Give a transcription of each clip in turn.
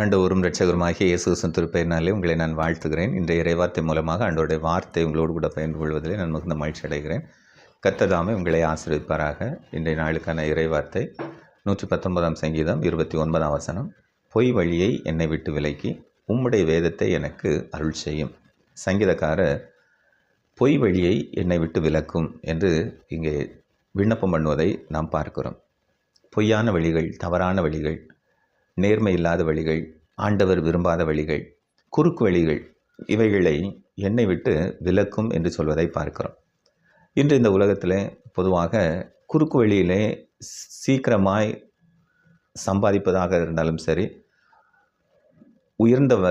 ஆண்டவரும் ரட்சகருமாகிய இயேசு கிறிஸ்துவின் திருப்பெயரினாலே உங்களை நான் வாழ்த்துகிறேன். இன்றைய இறைவார்த்தை மூலமாக அன்றோடைய வார்த்தை உங்களோடு கூட பகிர்ந்து கொள்வதிலே நான் மிகுந்த மகிழ்ச்சி அடைகிறேன். கத்ததாமே உங்களை ஆசிரியப்பாராக இன்றைய நாளுக்கான இறைவார்த்தை நூற்றி பத்தொன்பதாம் சங்கீதம் இருபத்தி ஒன்பதாம் வசனம். பொய் வழியை என்னை விட்டு விலக்கி உம்முடைய வேதத்தை எனக்கு அருள் செய்யும். சங்கீதக்காரர் பொய் வழியை என்னை விட்டு விலக்கும் என்று இங்கே விண்ணப்பம் பண்ணுவதை நாம் பார்க்கிறோம். பொய்யான வழிகள் தவறான வழிகள் நேர்மை இல்லாத வழிகள் ஆண்டவர் விரும்பாத வழிகள் குறுக்கு வழிகள் இவைகளை என்னை விட்டு விலக்கும் என்று சொல்வதை பார்க்கிறோம். இன்று இந்த உலகத்தில் பொதுவாக குறுக்கு வழியிலே சீக்கிரமாய் சம்பாதிப்பதாக இருந்தாலும் சரி உயர்ந்த வ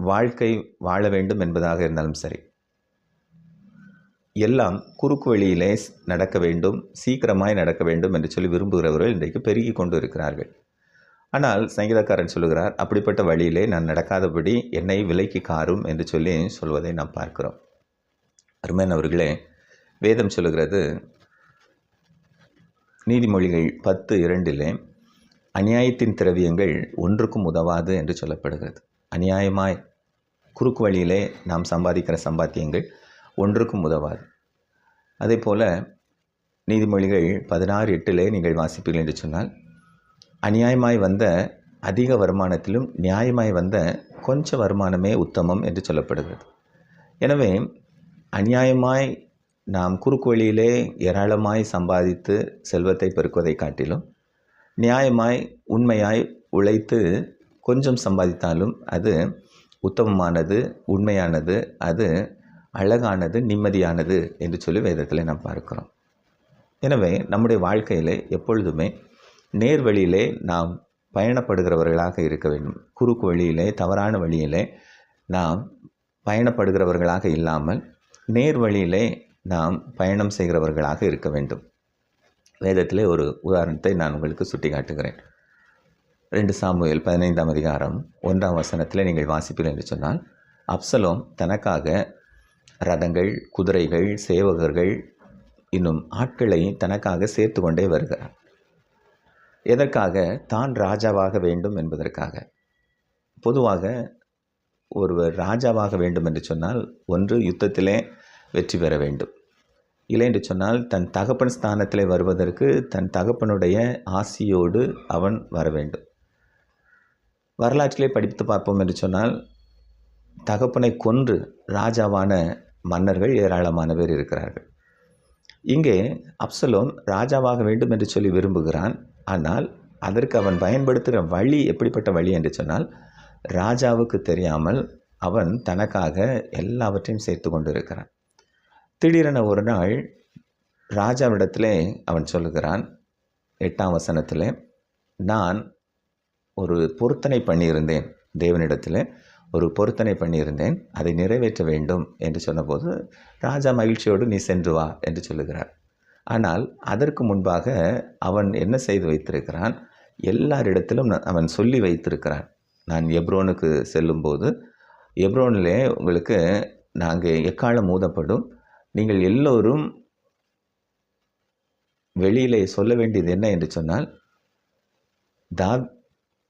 வாழ்க்கை வாழ வேண்டும் என்பதாக இருந்தாலும் சரி எல்லாம் குறுக்கு வழியிலே நடக்க வேண்டும் சீக்கிரமாய் நடக்க வேண்டும் என்று சொல்லி விரும்புகிறவர்கள் இன்றைக்கு பெருகி கொண்டு இருக்கிறார்கள். ஆனால் சங்கீதக்காரன் சொல்லுகிறார் அப்படிப்பட்ட வழியிலே நான் நடக்காதபடி என்னை விலைக்கு காரும் என்று சொல்லி சொல்வதை நாம் பார்க்கிறோம். அருமையான அவர்களே வேதம் சொல்லுகிறது நீதிமொழிகள் பத்து இரண்டிலே அநியாயத்தின் திரவியங்கள் ஒன்றுக்கும் உதவாது என்று சொல்லப்படுகிறது. அநியாயமாய் குறுக்கு வழியிலே நாம் சம்பாதிக்கிற சம்பாத்தியங்கள் ஒன்றுக்கும் உதவாது அதே போல் நீதிமொழிகள் பதினாறு எட்டிலே நீங்கள் வாசிப்பீர்கள் என்று சொன்னால் அநியாயமாய் வந்த அதிக வருமானத்திலும் நியாயமாய் வந்த கொஞ்ச வருமானமே உத்தமம் என்று சொல்லப்படுகிறது. எனவே அநியாயமாய் நாம் குறுக்கு வழியிலே ஏராளமாய் சம்பாதித்து செல்வத்தை பெருக்குவதை காட்டிலும் நியாயமாய் உண்மையாய் உழைத்து கொஞ்சம் சம்பாதித்தாலும் அது உத்தமமானது உண்மையானது அது அழகானது நிம்மதியானது என்று சொல்லி வேதத்தில் நாம் பார்க்கிறோம். எனவே நம்முடைய வாழ்க்கையில் எப்பொழுதுமே நேர் வழியிலே நாம் பயணப்படுகிறவர்களாக இருக்க வேண்டும். குறுக்கு வழியிலே தவறான வழியிலே நாம் பயணப்படுகிறவர்களாக இல்லாமல் நேர் வழியிலே நாம் பயணம் செய்கிறவர்களாக இருக்க வேண்டும். வேதத்திலே ஒரு உதாரணத்தை நான் உங்களுக்கு சுட்டி காட்டுகிறேன் ரெண்டு சாமுவேல் பதினைந்தாம் அதிகாரம் ஒன்றாம் வசனத்தில் நீங்கள் வாசிப்பீர்கள் என்று சொன்னால் அப்சலோம் தனக்காக ரதங்கள் குதிரைகள் சேவகர்கள் இன்னும் ஆட்களை தனக்காக சேர்த்து கொண்டே வருகிறார். எதற்காக தான் ராஜாவாக வேண்டும் என்பதற்காக? பொதுவாக ஒருவர் ராஜாவாக வேண்டும் என்று சொன்னால் ஒன்று யுத்தத்திலே வெற்றி பெற வேண்டும். இல்லை என்று சொன்னால் தன் தகப்பன் ஸ்தானத்தில் வருவதற்கு தன் தகப்பனுடைய ஆசியோடு அவன் வர வேண்டும். வரலாற்றிலே படித்து பார்ப்போம் என்று சொன்னால் தகப்பனை கொன்று ராஜாவான மன்னர்கள் ஏராளமான பேர் இருக்கிறார்கள். இங்கே அப்சலோம் ராஜாவாக வேண்டும் என்று சொல்லி விரும்புகிறான். ஆனால் அதற்கு அவன் பயன்படுத்துகிற வழி எப்படிப்பட்ட வழி என்று சொன்னால் ராஜாவுக்கு தெரியாமல் அவன் தனக்காக எல்லாவற்றையும் சேர்த்து கொண்டு இருக்கிறான் திடீரென ஒரு நாள் ராஜாவிடத்திலே அவன் சொல்லுகிறான் எட்டாம் வசனத்தில் நான் ஒரு பொருத்தனை பண்ணியிருந்தேன் தேவனிடத்தில் ஒரு பொருத்தனை பண்ணியிருந்தேன் அதை நிறைவேற்ற வேண்டும் என்று சொன்னபோது ராஜா மகிழ்ச்சியோடு நீ சென்று வா என்று சொல்லுகிறார். ஆனால் அதற்கு முன்பாக அவன் என்ன செய்து வைத்திருக்கிறான்? எல்லாரிடத்திலும் அவன் சொல்லி வைத்திருக்கிறான். நான் எப்ரோனுக்கு செல்லும்போது எப்ரோனிலே உங்களுக்கு நாங்கள் எக்காலம் ஊதப்படும் நீங்கள் எல்லோரும் வெளியிலே சொல்ல வேண்டியது என்ன என்று சொன்னால் தா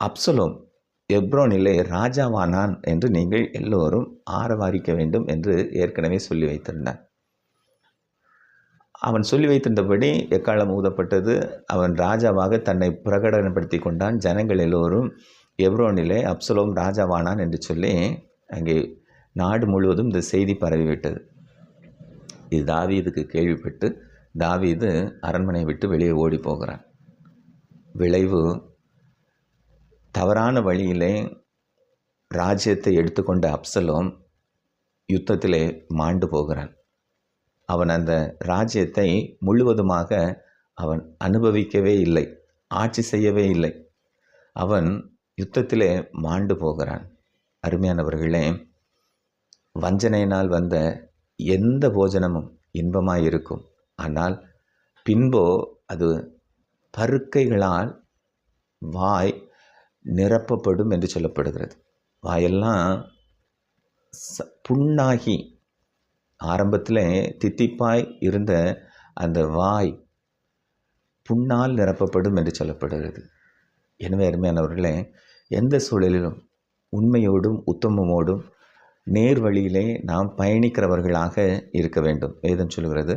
அப்சலோம் எப்ரோனிலே ராஜாவானான் என்று நீங்கள் எல்லோரும் ஆரவாரிக்க வேண்டும் என்று ஏற்கனவே சொல்லி வைத்திருந்தான். அவன் சொல்லி வைத்திருந்தபடி எக்காலம் ஊதப்பட்டது? அவன் ராஜாவாக தன்னை பிரகடனப்படுத்தி கொண்டான் ஜனங்கள் எல்லோரும் எவ்ரோனிலே அப்சலோம் ராஜாவானான் என்று சொல்லி அங்கே நாடு முழுவதும் இந்த செய்தி பரவிவிட்டது. இது தாவீதுக்கு கேள்விப்பட்டு தாவீது அரண்மனை விட்டு வெளியே ஓடி போகிறான் விளைவு தவறான வழியிலே ராஜ்யத்தை எடுத்துக்கொண்ட அப்சலோம் யுத்தத்திலே மாண்டு போகிறான். அவன் அந்த ராஜ்யத்தை முழுவதுமாக அவன் அனுபவிக்கவே இல்லை ஆட்சி செய்யவே இல்லை. அவன் யுத்தத்திலே மாண்டு போகிறான். அருமையானவர்களே வஞ்சனையினால் வந்த எந்த போஜனமும் இன்பமாக இருக்கும். ஆனால் பின்போ அது பருக்கைகளால் வாய் நிரப்பப்படும் என்று சொல்லப்படுகிறது. வாயெல்லாம் ச புண்ணாகி ஆரம்பத்தில் தித்திப்பாய் இருந்த அந்த வாய் புண்ணால் நிரப்பப்படும் என்று சொல்லப்படுகிறது. எனவே அருமையானவர்களே எந்த சூழலிலும் உண்மையோடும் உத்தமமோடும் நேர் வழியிலே நாம் பயணிக்கிறவர்களாக இருக்க வேண்டும். வேதம் சொல்கிறது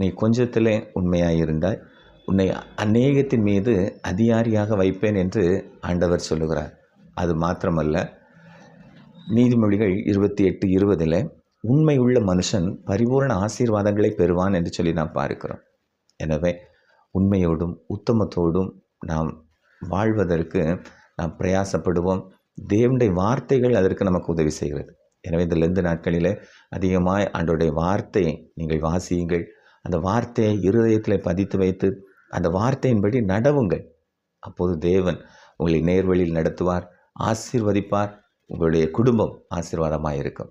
நீ கொஞ்சத்திலே உண்மையாக இருந்தாய் உன்னை அநேகத்தின் மீது அதிகாரியாக வைப்பேன் என்று ஆண்டவர் சொல்லுகிறார். அது மாத்திரமல்ல நீதிமொழிகள் இருபத்தி எட்டு இருபதில் உண்மையுள்ள மனுஷன் பரிபூரண ஆசீர்வாதங்களை பெறுவான் என்று சொல்லி நாம் பார்க்கிறோம். எனவே உண்மையோடும் உத்தமத்தோடும் நாம் வாழ்வதற்கு நாம் பிரயாசப்படுவோம். தேவனுடைய வார்த்தைகள் அதற்கு நமக்கு உதவி செய்கிறது. எனவே இந்த லெந்து நாட்களில் அதிகமாக ஆண்டோடைய வார்த்தையை நீங்கள் வாசியுங்கள். அந்த வார்த்தையை இருதயத்தில் பதித்து வைத்து அந்த வார்த்தையின்படி நடவுங்கள். அப்போது தேவன் உங்களை நேர்வழியில் நடத்துவார் ஆசீர்வதிப்பார். உங்களுடைய குடும்பம் ஆசீர்வாதமாக இருக்கும்